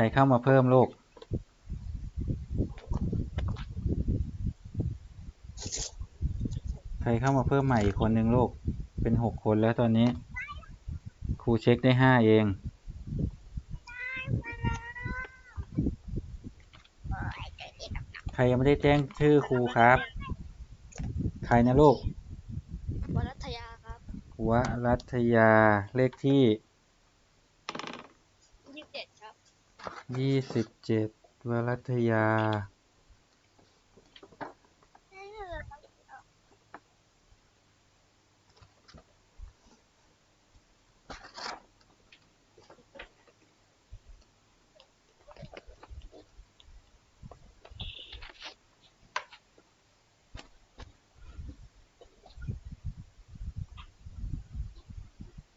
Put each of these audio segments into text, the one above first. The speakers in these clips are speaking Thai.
รเข้ามาเพิ่มลูก ใครเข้ามาเพิ่มใหม่อีกคนนึงลูก เป็นหกคนแล้วตอนนี้ ครูเช็คได้ห้าเอง ใครยังไม่ได้แจ้งชื่อครูครับ ใครนะลูก วรัตยาครับวรัตยาเลขที่ ยี่สิบเจ็ดครับ ยี่สิบเจ็ดวรัตยา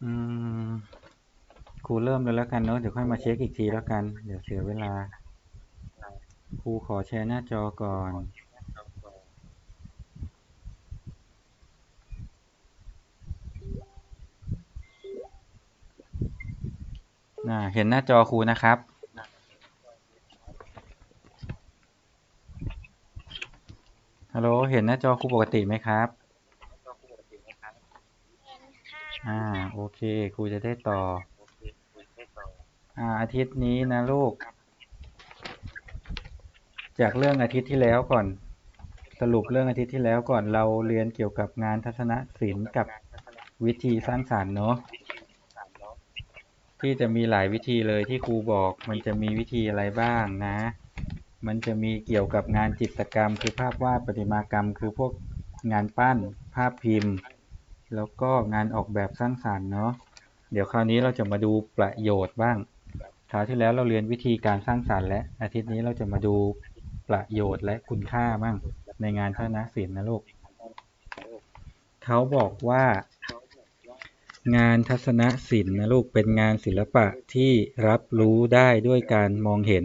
อืม ครูเริ่มเลยแล้วกันเนอะเดี๋ยวค่อยมาเช็คอีกทีแล้วกัน เดี๋ยวเสียเวลา ครูขอแชร์หน้าจอก่อน น่าเห็นหน้าจอครูนะครับ ฮัลโหล เห็นหน้าจอครูปกติไหมครับ อ่า โอเค ครูจะได้ต่อ อ่าอาทิตย์นี้นะลูก จากเรื่องอาทิตย์ที่แล้วก่อน สรุปเรื่องอาทิตย์ที่แล้วก่อนเราเรียนเกี่ยวกับงานทัศนศิลป์กับวิธีสร้างสรรค์เนาะที่จะมีหลายวิธีเลยที่ครูบอก มันจะมีวิธีอะไรบ้างนะ มันจะมีเกี่ยวกับงานจิตรกรรม คือภาพวาดประติมากรรม คือพวกงานปั้น ภาพพิมพ์ แล้วก็งานออกแบบสร้างสรรค์เนาะเดี๋ยวคราวนี้เราจะมาดูประโยชน์บ้าง คราวที่แล้วเราเรียนวิธีการสร้างสรรค์และอาทิตย์นี้เราจะมาดูประโยชน์และคุณค่าบ้างในงานทัศนศิลป์นะลูกเขาบอกว่า งานทัศนศิลป์นะลูกเป็นงานศิลปะที่รับรู้ได้ด้วยการมองเห็น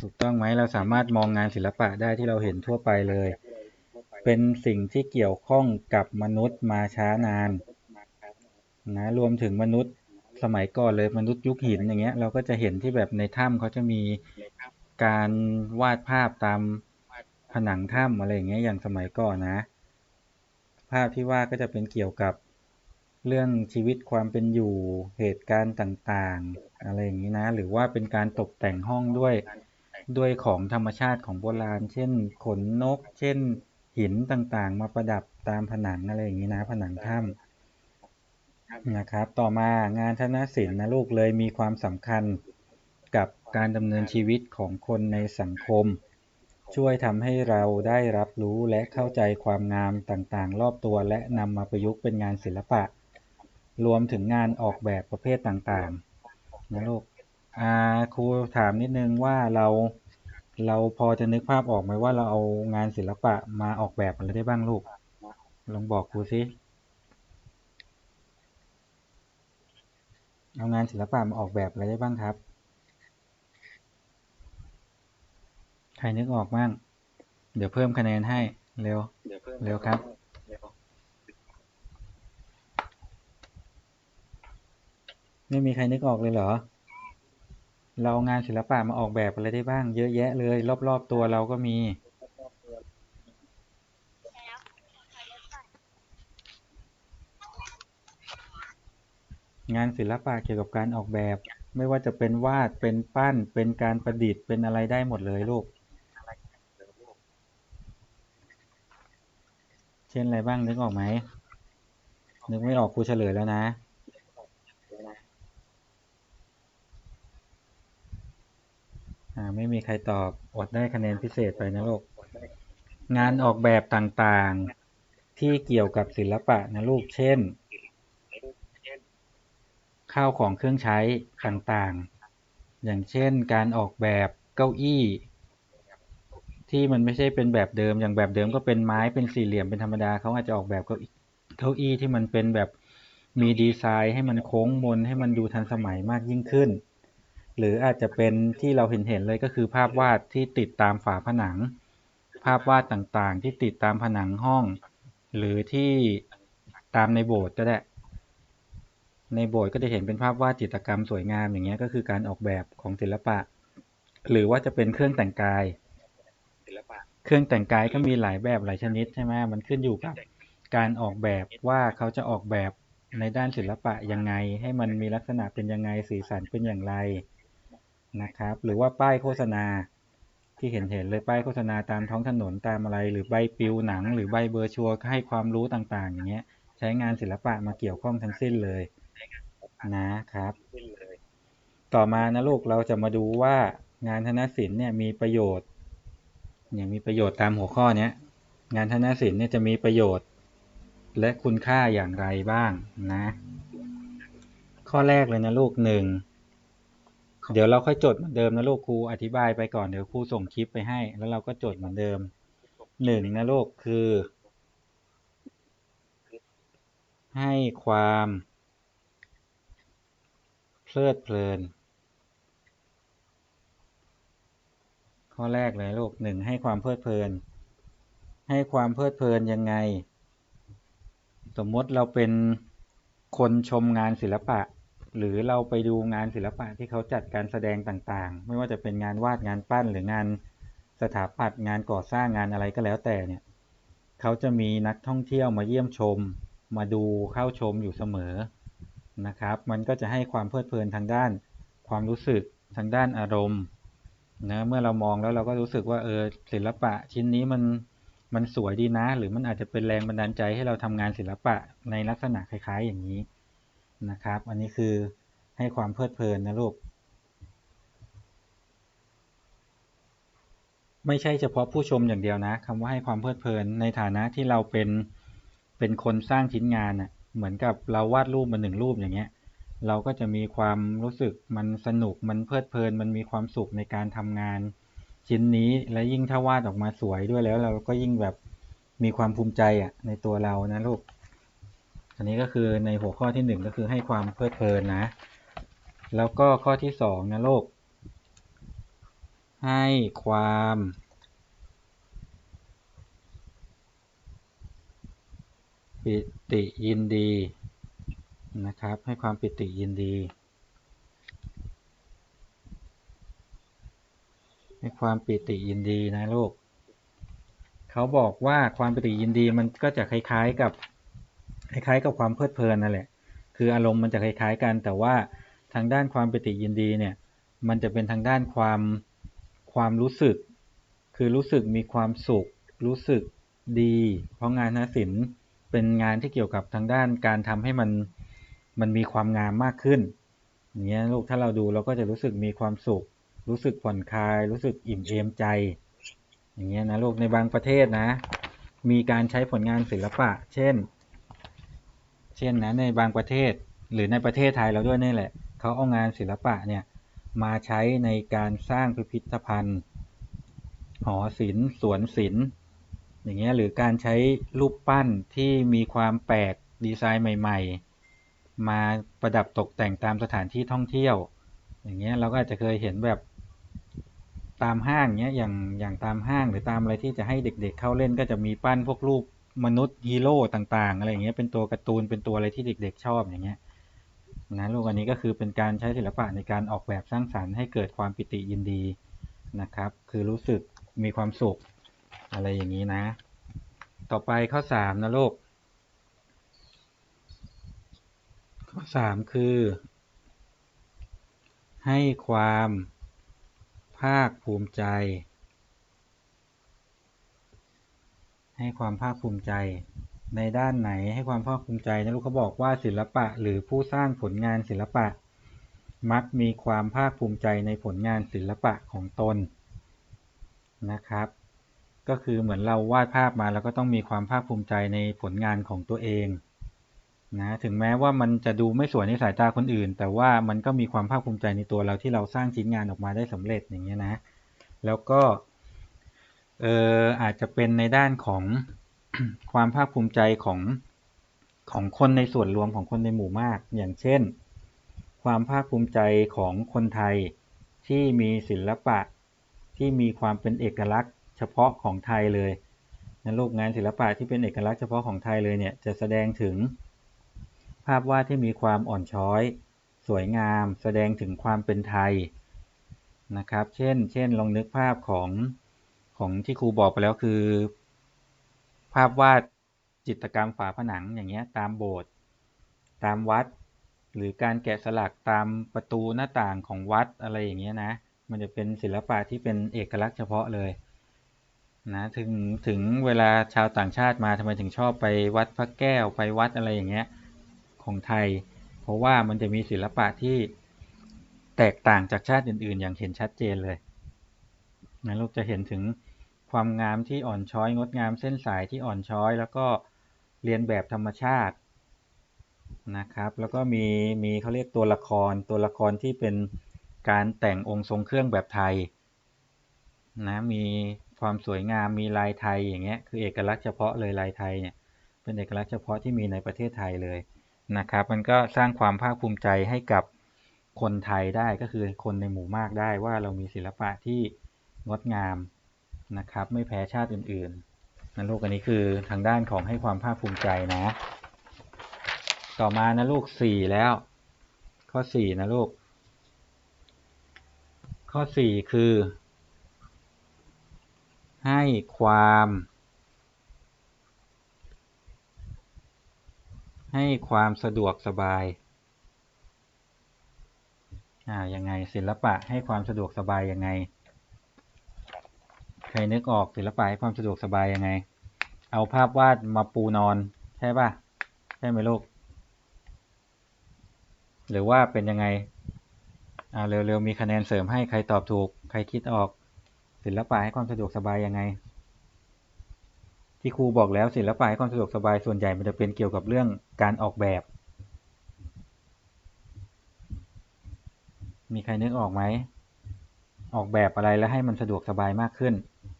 ถูกต้องไหมเราสามารถมองงานศิลปะได้ที่เราเห็นทั่วไปเลย เป็นสิ่งที่เกี่ยวข้องกับมนุษย์มาช้านานนะรวมถึงมนุษย์ สมัยก่อนเลยมนุษย์ยุคหินอย่างเงี้ย เราก็จะเห็นที่แบบในถ้ำเขาจะมีการวาดภาพตามผนังถ้ำอะไรอย่างเงี้ยอย่างสมัยก่อนนะ ภาพที่วาดก็จะเป็นเกี่ยวกับเรื่องชีวิตความเป็นอยู่เหตุการณ์ต่างๆ อะไรอย่างนี้นะ หรือว่าเป็นการตกแต่งห้องด้วยด้วยของธรรมชาติของโบราณ เช่น ขนนก เช่น หินต่างๆ มาประดับตามผนังอะไรอย่างนี้นะ ผนังถ้ำ นะครับ ต่อมางานทนศิลป์นะลูกเลยมีความสำคัญกับการดำเนินชีวิตของคนในสังคม ช่วยทำให้เราได้รับรู้และเข้าใจความงามต่างๆ รอบตัวและนำมาประยุกต์เป็นงานศิลปะ รวมถึงงานออกแบบประเภทต่างๆนะลูกครูถามนิดนึงว่าเราเราพอจะนึกภาพออกไหมว่าเราเอางานศิลปะมาออกแบบอะไรได้บ้างลูก ลองบอกครูสิ เอางานศิลปะมาออกแบบอะไรได้บ้างครับ ใครนึกออกบ้าง เดี๋ยวเพิ่มคะแนนให้ เร็ว เร็วครับ ไม่มีใครนึกออกเลยเหรอ เราเอางานศิลปะมาออกแบบอะไรได้บ้าง เยอะแยะเลย รอบๆตัวเราก็มีานศิลปะเกี่ยวกับการออกแบบ ไม่ว่าจะเป็นวาดเป็นปั้น เป็นการประดิษฐ์เป็นอะไรได้หมดเลยลูก เช่นอะไรบ้างนึกออกไหมนึกไม่ออกครูเฉลยแล้วนะไม่มีใครตอบอดได้คะแนนพิเศษไปนะลูก งานออกแบบต่างๆ ที่เกี่ยวกับศิลปะนะลูก เช่น ข้าวของเครื่องใช้ต่างๆ อย่างเช่นการออกแบบเก้าอี้ ที่มันไม่ใช่เป็นแบบเดิม อย่างแบบเดิมก็เป็นไม้เป็นสี่เหลี่ยมเป็นธรรมดาเขาอาจจะออกแบบเก้าอี้เก้าอี้ที่มันเป็นแบบมีดีไซน์ให้มันโค้งมนให้มันดูทันสมัยมากยิ่งขึ้น หรืออาจจะเป็นที่เราเห็นเห็นเลยก็คือภาพวาดที่ติดตามฝาผนัง ภาพวาดต่างๆ ที่ติดตามผนังห้อง หรือที่ตามในโบสถ์ก็ได้ ในโบสถ์ก็จะเห็นเป็นภาพวาดจิตรกรรมสวยงามอย่างเงี้ยก็คือการออกแบบของศิลปะ หรือว่าจะเป็นเครื่องแต่งกายเครื่องแต่งกายก็มีหลายแบบหลายชนิดใช่ไหมมันขึ้นอยู่กับการออกแบบว่าเขาจะออกแบบในด้านศิลปะยังไง ให้มันมีลักษณะเป็นยังไงสีสันเป็นอย่างไรนะครับ หรือว่าป้ายโฆษณาที่เห็นเห็นเลยป้ายโฆษณาตามท้องถนนตามอะไร หรือใบปลิวหนัง หรือใบเบอร์ชัวให้ความรู้ต่างๆ อย่างเงี้ย ใช้งานศิลปะมาเกี่ยวข้องทั้งสิ้นเลย นะครับ ต่อมานะลูกเราจะมาดูว่างานธนศิลป์เนี่ยมีประโยชน์เนี่ยมีประโยชน์ตามหัวข้อเนี้ยงานธนศิลป์เนี่ยจะมีประโยชน์ และคุณค่าอย่างไรบ้างนะ ข้อแรกเลยนะลูกหนึ่งเดี๋ยวเราค่อยจดเหมือนเดิมนะลูกครูอธิบายไปก่อนเดี๋ยวครูส่งคลิปไปให้ แล้วเราก็จดเหมือนเดิมหนึ่งนะลูกคือ ให้ความ เพลิดเพลิน ข้อแรกเลยลูกหนึ่งให้ความเพลิดเพลิน ให้ความเพลิดเพลินยังไง สมมติเราเป็นคนชมงานศิลปะ หรือเราไปดูงานศิลปะที่เขาจัดการแสดงต่างๆ ไม่ว่าจะเป็นงานวาดงานปั้นหรืองานสถาปัตย์งานก่อสร้างงานอะไรก็แล้วแต่เนี่ยเขาจะมีนักท่องเที่ยวมาเยี่ยมชม มาดูเข้าชมอยู่เสมอ นะครับ มันก็จะให้ความเพลิดเพลินทางด้านความรู้สึกทางด้านอารมณ์นะเมื่อเรามองแล้วเราก็รู้สึกว่าเออศิลปะชิ้นนี้มันมันสวยดีนะ หรือมันอาจจะเป็นแรงบันดาลใจให้เราทำงานศิลปะในลักษณะคล้ายๆอย่างนี้นะครับ อันนี้คือให้ความเพลิดเพลินนะลูกไม่ใช่เฉพาะผู้ชมอย่างเดียวนะคำว่าให้ความเพลิดเพลินในฐานะที่เราเป็นเป็นคนสร้างชิ้นงานน่ะ เหมือนกับเราวาดรูปมาหนึ่งรูปอย่างเงี้ย เราก็จะมีความรู้สึกมันสนุกมันเพลิดเพลิน มันมีความสุขในการทำงานชิ้นนี้และยิ่งถ้าวาดออกมาสวยด้วยแล้ว เราก็ยิ่งแบบมีความภูมิใจอะในตัวเรานะลูก อันนี้ก็คือในหัวข้อที่หนึ่งก็คือให้ความเพลิดเพลินนะ แล้วก็ข้อที่สองนะลูกให้ความ ปิติยินดีนะครับ ให้ความปิติยินดี ให้ความปิติยินดีนะลูกเขาบอกว่าความปิติยินดีมันก็จะคล้ายๆกับคล้ายๆกับความเพลิดเพลินนั่นแหละ คืออารมณ์มันจะคล้ายๆกัน แต่ว่าทางด้านความปิติยินดีเนี่ย มันจะเป็นทางด้านความความรู้สึก คือรู้สึกมีความสุข รู้สึกดี เพราะงานนศิลป์ เป็นงานที่เกี่ยวกับทางด้านการทำให้มันมันมีความงามมากขึ้นอย่างเงี้ยลูกถ้าเราดูเราก็จะรู้สึกมีความสุข รู้สึกผ่อนคลาย รู้สึกอิ่มเอมใจ อย่างเงี้ยนะลูกในบางประเทศนะ มีการใช้ผลงานศิลปะ เช่น เช่นนะในบางประเทศหรือในประเทศไทยเราด้วยนี่แหละเขาเอางานศิลปะเนี่ยมาใช้ในการสร้างพิพิธภัณฑ์หอศิลป์สวนศิลป์ อย่างเงี้ยหรือการใช้รูปปั้นที่มีความแปลกดีไซน์ใหม่ ๆ มาประดับตกแต่งตามสถานที่ท่องเที่ยว อย่างเงี้ยเราก็อาจจะเคยเห็นแบบตามห้างเงี้ยอย่างอย่างตามห้างหรือตามอะไรที่จะให้เด็กๆเเข้าเล่นก็จะมีปั้นพวกรูปมนุษย์ฮีโร่ต่างๆอะไรอย่างเงี้ยเป็นตัวการ์ตูนเป็นตัวอะไรที่เด็ก ๆ ชอบอย่างเงี้ยนะลูกอันนี้ก็คือเป็นการใช้ศิลปะในการออกแบบสร้างสรรค์ให้เกิดความปิติยินดีนะครับ คือรู้สึกมีความสุข อะไรอย่างนี้นะ ต่อไปข้อสามนะลูก ข้อสามคือ ให้ความภาคภูมิใจ ให้ความภาคภูมิใจ ในด้านไหนให้ความภาคภูมิใจนะลูกเขาบอกว่าศิลปะหรือผู้สร้างผลงานศิลปะ มักมีความภาคภูมิใจในผลงานศิลปะของตนนะครับ ก็คือเหมือนเราวาดภาพมาแล้วก็ต้องมีความภาคภูมิใจในผลงานของตัวเองนะถึงแม้ว่ามันจะดูไม่สวยในสายตาคนอื่น แต่ว่ามันก็มีความภาคภูมิใจในตัวเราที่เราสร้างชิ้นงานออกมาได้สำเร็จอย่างเงี้ยนะ แล้วก็เอออาจจะเป็นในด้านของความภาคภูมิใจของของคนในส่วนรวมของคนในหมู่มาก อย่างเช่น ความภาคภูมิใจของคนไทยที่มีศิลปะที่มีความเป็นเอกลักษณ์ เฉพาะของไทยเลยนะลูกงานศิลปะที่เป็นเอกลักษณ์เฉพาะของไทยเลยเนี่ยจะแสดงถึง ภาพวาดที่มีความอ่อนช้อย สวยงาม แสดงถึงความเป็นไทยนะครับ เช่น เช่นลองนึกภาพของของที่ครูบอกไปแล้วคือ ภาพวาดจิตรกรรมฝาผนังอย่างเงี้ยตามโบสถ์ตามวัด หรือการแกะสลักตามประตูหน้าต่างของวัดอะไรอย่างเงี้ยนะมันจะเป็นศิลปะที่เป็นเอกลักษณ์เฉพาะเลย นะถึงถึงเวลาชาวต่างชาติมาทำไมถึงชอบไปวัดพระแก้วไปวัดอะไรอย่างเงี้ยของไทย เพราะว่ามันจะมีศิลปะที่แตกต่างจากชาติอื่น ๆ อย่างเห็นชัดเจนเลยนะลูกจะเห็นถึงความงามที่อ่อนช้อยงดงามเส้นสายที่อ่อนช้อย แล้วก็เรียนแบบธรรมชาตินะครับ แล้วก็มีมีเขาเรียกตัวละครตัวละครที่เป็นการแต่งองค์ทรงเครื่องแบบไทยนะมี ความสวยงามมีลายไทยอย่างเงี้ยคือเอกลักษณ์เฉพาะเลยลายไทยเนี่ยเป็นเอกลักษณ์เฉพาะที่มีในประเทศไทยเลยนะครับ มันก็สร้างความภาคภูมิใจให้กับคนไทยได้ก็คือคนในหมู่มากได้ว่าเรามีศิลปะที่งดงามนะครับ ไม่แพ้ชาติอื่นๆนะลูกอันนี้คือทางด้านของให้ความภาคภูมิใจนะ ต่อมานะลูกสี่แล้ว ข้อสี่นะลูกข้อสี่คือ ให้ความ ให้ความสะดวกสบาย อ่า ยังไงศิลปะให้ความสะดวกสบายยังไง ใครนึกออกศิลปะให้ความสะดวกสบายยังไง เอาภาพวาดมาปูนอนใช่ป่ะ ใช่ไหมลูก หรือว่าเป็นยังไง อ่า เร็วๆ มีคะแนนเสริมให้ใครตอบถูก ใครคิดออก ศิลปะให้ความสะดวกสบายยังไง ที่ครูบอกแล้วศิลปะให้ความสะดวกสบายส่วนใหญ่มันจะเป็นเกี่ยวกับเรื่องการออกแบบ มีใครนึกออกไหมออกแบบอะไรแล้วให้มันสะดวกสบายมากขึ้น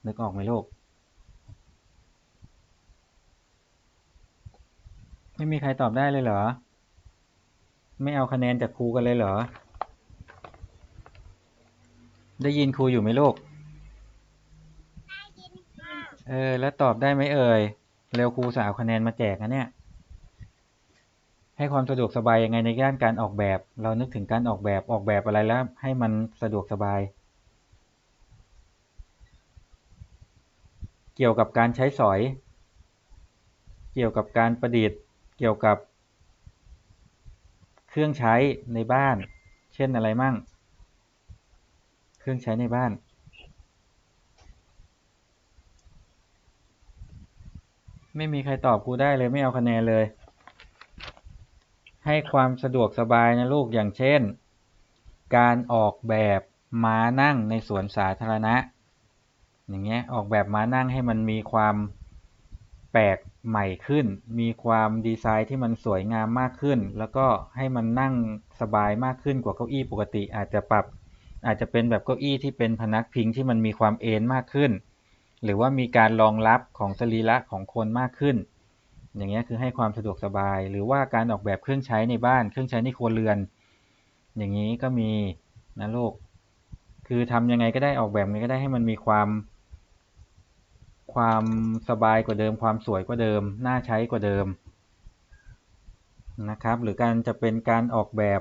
นึกออกไหมลูกไม่มีใครตอบได้เลยเหรอ ไม่เอาคะแนนจากครูกันเลยเหรอ ได้ยินครูอยู่ไหมลูก เออ แล้วตอบได้ไหมเอ่ย เร็วครูสาวคะแนนมาแจกนะเนี่ย ให้ความสะดวกสบายยังไงในด้านการออกแบบ เรานึกถึงการออกแบบออกแบบอะไรแล้ว ให้มันสะดวกสบาย เกี่ยวกับการใช้สอย เกี่ยวกับการประดิษฐ์ เกี่ยวกับ เครื่องใช้ในบ้าน เช่นอะไรมั่ง เครื่องใช้ในบ้าน ไม่มีใครตอบครูได้เลยไม่เอาคะแนนเลย ให้ความสะดวกสบายนะลูกอย่างเช่น การออกแบบม้านั่งในสวนสาธารณะ อย่างเงี้ยออกแบบม้านั่งให้มันมีความแปลกใหม่ขึ้น มีความดีไซน์ที่มันสวยงามมากขึ้น แล้วก็ให้มันนั่งสบายมากขึ้นกว่าเก้าอี้ปกติ อาจจะปรับอาจจะเป็นแบบเก้าอี้ที่เป็นพนักพิงที่มันมีความเอนมากขึ้น หรือว่ามีการรองรับของสรีระของคนมากขึ้น อย่างเงี้ยคือให้ความสะดวกสบาย หรือว่าการออกแบบเครื่องใช้ในบ้าน เครื่องใช้ในครัวเรือน อย่างนี้ก็มีนะลูกคือทำยังไงก็ได้ออกแบบยังไงก็ได้ให้มันมีความ ความสบายกว่าเดิม ความสวยกว่าเดิม น่าใช้กว่าเดิมนะครับ หรือการจะเป็นการออกแบบ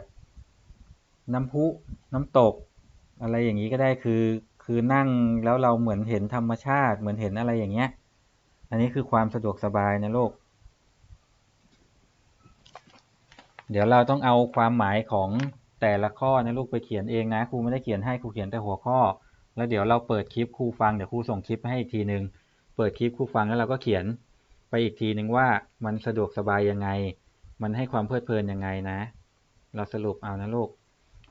น้ำพุน้ำตก อะไรอย่างนี้ก็ได้คือ คือนั่งแล้วเราเหมือนเห็นธรรมชาติ เหมือนเห็นอะไรอย่างเงี้ย อันนี้คือความสะดวกสบายนะลูกเดี๋ยวเราต้องเอาความหมายของแต่ละข้อนะลูกไปเขียนเองนะครูไม่ได้เขียนให้ครูเขียนแต่หัวข้อ แล้วเดี๋ยวเราเปิดคลิปครูฟังเดี๋ยวครูส่งคลิปให้อีกทีหนึ่งเปิดคลิปครูฟังแล้วเราก็เขียนไปอีกทีหนึ่งว่ามันสะดวกสบายยังไง มันให้ความเพลิดเพลินยังไงนะ เราสรุปเอานะลูก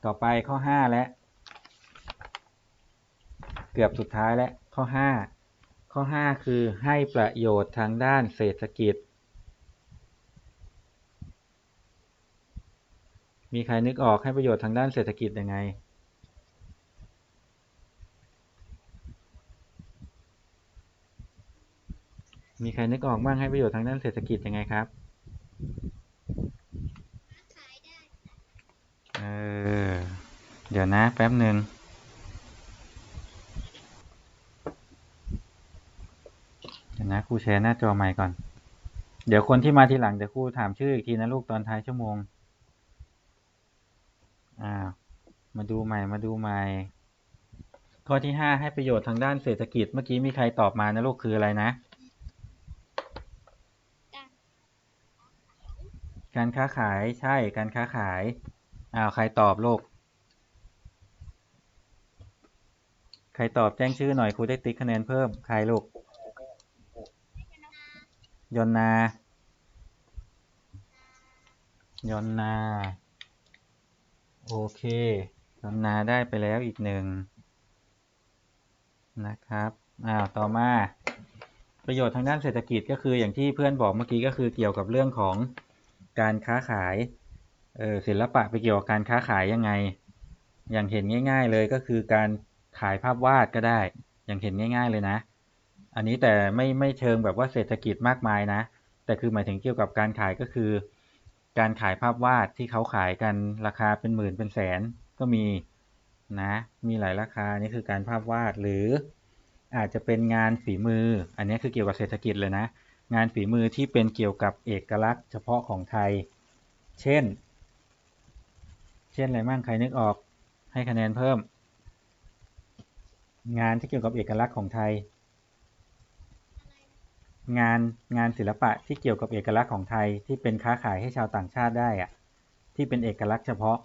ต่อไปข้อห้าแล้ว กือบสุดท้ายแล้วข้อห้าข้อห้าคือให้ประโยชน์ทางด้านเศรษฐกิจ มีใครนึกออกให้ประโยชน์ทางด้านเศรษฐกิจยังไงมีใครนึกออกบ้างให้ประโยชน์ทางด้านเศรษฐกิจยังไงครับ เออ เดี๋ยวนะแป๊บหนึ่ง เดี๋ยว นะครูแชร์หน้าจอใหม่ก่อน เดี๋ยวคนที่มาทีหลังเดี๋ยวครูถามชื่ออีกทีนะลูกตอนท้ายชั่วโมง อ่า มาดูใหม่มาดูใหม่ ข้อที่ห้าให้ประโยชน์ทางด้านเศรษฐกิจ เมื่อกี้มีใครตอบมานะลูกคืออะไรนะ การค้าขายใช่การค้าขาย อ้าวใครตอบลูกใครตอบแจ้งชื่อหน่อยครูได้ติ๊กคะแนนเพิ่มใครลูก ยนนายนนา โอเค ยนนาได้ไปแล้วอีกหนึ่งนะครับ อ้าว ต่อมา ประโยชน์ทางด้านเศรษฐกิจก็คืออย่างที่เพื่อนบอกเมื่อกี้ก็คือเกี่ยวกับเรื่องของการค้าขาย เออศิลปะไปเกี่ยวกับการค้าขายยังไง อย่างเห็นง่าย ๆเลยก็คือการขายภาพวาดก็ได้ อย่างเห็นง่าย ๆเลยนะ อันนี้แต่ไม่ไม่เชิงแบบว่าเศรษฐกิจมากมายนะ แต่คือหมายถึงเกี่ยวกับการขายก็คือ การขายภาพวาดที่เขาขายกันราคาเป็นหมื่นเป็นแสนก็มีนะ มีหลายราคานี่คือการภาพวาดหรืออาจจะเป็นงานฝีมือ อันนี้คือเกี่ยวกับเศรษฐกิจเลยนะ งานฝีมือที่เป็นเกี่ยวกับเอกลักษณ์เฉพาะของไทย เช่น เช่นอะไรมั่งใครนึกออกให้คะแนนเพิ่ม งานที่เกี่ยวกับเอกลักษณ์ของไทย งานงานศิลปะที่เกี่ยวกับเอกลักษณ์ของไทยที่เป็นค้าขายให้ชาวต่างชาติได้อะที่เป็นเอกลักษณ์เฉพาะ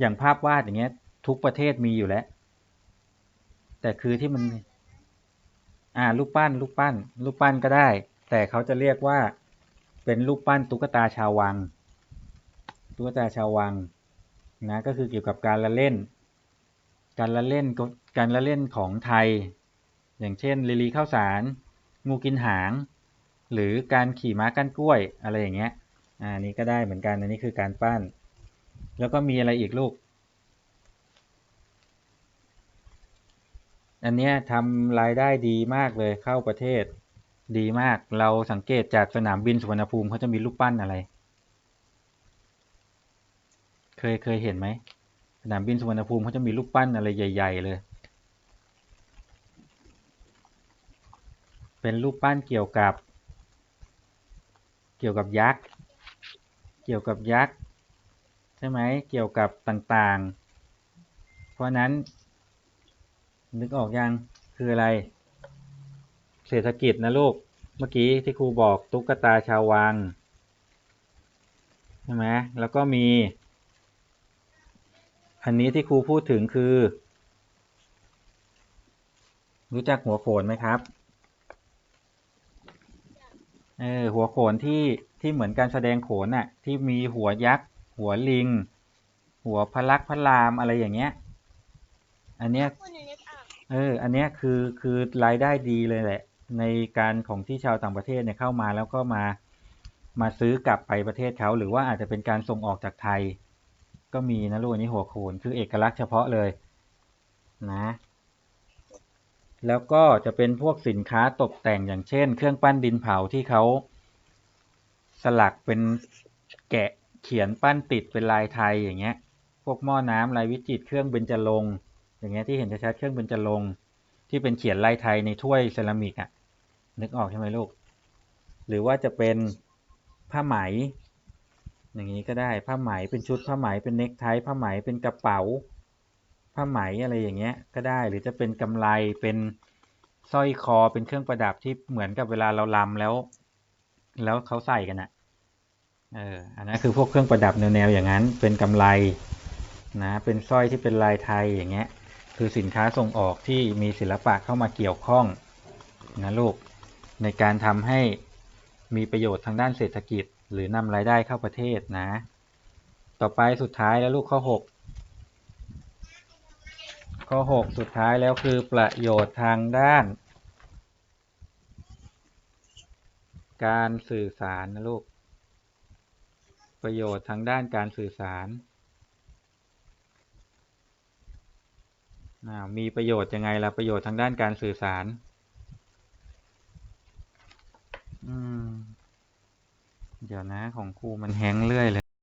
อย่างภาพวาดอย่างเงี้ย ทุกประเทศมีอยู่แล้ว แต่คือที่มัน อ่ารูปปั้นรูปปั้นรูปปั้นก็ได้ แต่เขาจะเรียกว่าเป็นรูปปั้นตุ๊กตาชาววังตุ๊กตาชาววังนะก็คือเกี่ยวกับการละเล่น การละเล่นก็การละเล่นของไทย อย่างเช่นลีลีข้าวสาร งูกินหาง หรือการขี่ม้ากั้นกล้วยอะไรอย่างเงี้ยอ่านี่ก็ได้เหมือนกันอันนี้คือการปั้น แล้วก็มีอะไรอีกลูก อันเนี้ยทำรายได้ดีมากเลยเข้าประเทศดีมากเราสังเกตจากสนามบินสุวรรณภูมิเขาจะมีรูปปั้นอะไร เคยเคยเห็นไหมสนามบินสุวรรณภูมิเขาจะมีรูปปั้นอะไรใหญ่ ๆ เลย เป็นรูปปั้นเกี่ยวกับ เกี่ยวกับยักษ์ เกี่ยวกับยักษ์ใช่ไหมเกี่ยวกับต่างๆ เพราะนั้น นึกออกยังคืออะไร เศรษฐกิจนะลูก เมื่อกี้ที่ครูบอกตุ๊กตาชาววังใช่ไหมแล้วก็มี อันนี้ที่ครูพูดถึงคือ รู้จักหัวโขนไหมครับ เออหัวโขนที่ที่เหมือนการแสดงโขนน่ะ ที่มีหัวยักษ์ หัวลิง หัวพลักษ์พระรามอะไรอย่างเงี้ย อันเนี้ยคุณนึกออกเออ อันเนี้ยคือคือรายได้ดีเลยแหละ ในการของที่ชาวต่างประเทศเนี่ยเข้ามาแล้วก็มามาซื้อกลับไปประเทศเขาหรือว่าอาจจะเป็นการส่งออกจากไทย ก็มีนะลูกอันนี้หัวโขนคือเอกลักษณ์เฉพาะเลย นะ แล้วก็จะเป็นพวกสินค้าตกแต่งอย่างเช่น เครื่องปั้นดินเผาที่เขาสลักเป็นแกะเขียนปั้นติดเป็นลายไทยอย่างเงี้ย พวกหม้อน้ำลายวิจิตรเครื่องเบญจรงค์อย่างเงี้ยที่เห็นชัดๆเครื่องเบญจรงค์ที่เป็นเขียนลายไทยในถ้วยเซรามิกอะนึกออกใช่ไหมลูก หรือว่าจะเป็นผ้าไหม อย่างนี้ก็ได้ผ้าไหมเป็นชุดผ้าไหมเป็นเนคไทผ้าไหมเป็นกระเป๋า ผ้าไหมอะไรอย่างเงี้ยก็ได้ หรือจะเป็นกำไรเป็นสร้อยคอเป็นเครื่องประดับที่เหมือนกับเวลาเราลำแล้ว แล้วเขาใส่กันอะเอออันนั้นคือพวกเครื่องประดับแนวๆอย่างนั้น เป็นกำไรนะเป็นสร้อยที่เป็นลายไทยอย่างเงี้ย คือสินค้าส่งออกที่มีศิลปะเข้ามาเกี่ยวข้องนะลูกในการทำให้มีประโยชน์ทางด้านเศรษฐกิจ หรือนำรายได้เข้าประเทศนะ ต่อไปสุดท้ายแล้วลูกข้อหก ข้อหกสุดท้ายแล้วคือประโยชน์ทางด้าน การสื่อสารนะลูก ประโยชน์ทางด้านการสื่อสารอ่ามีประโยชน์ยังไงล่ะ ประโยชน์ทางด้านการสื่อสาร เดี๋ยวนะของครูมันแฮงเรื่อยเลย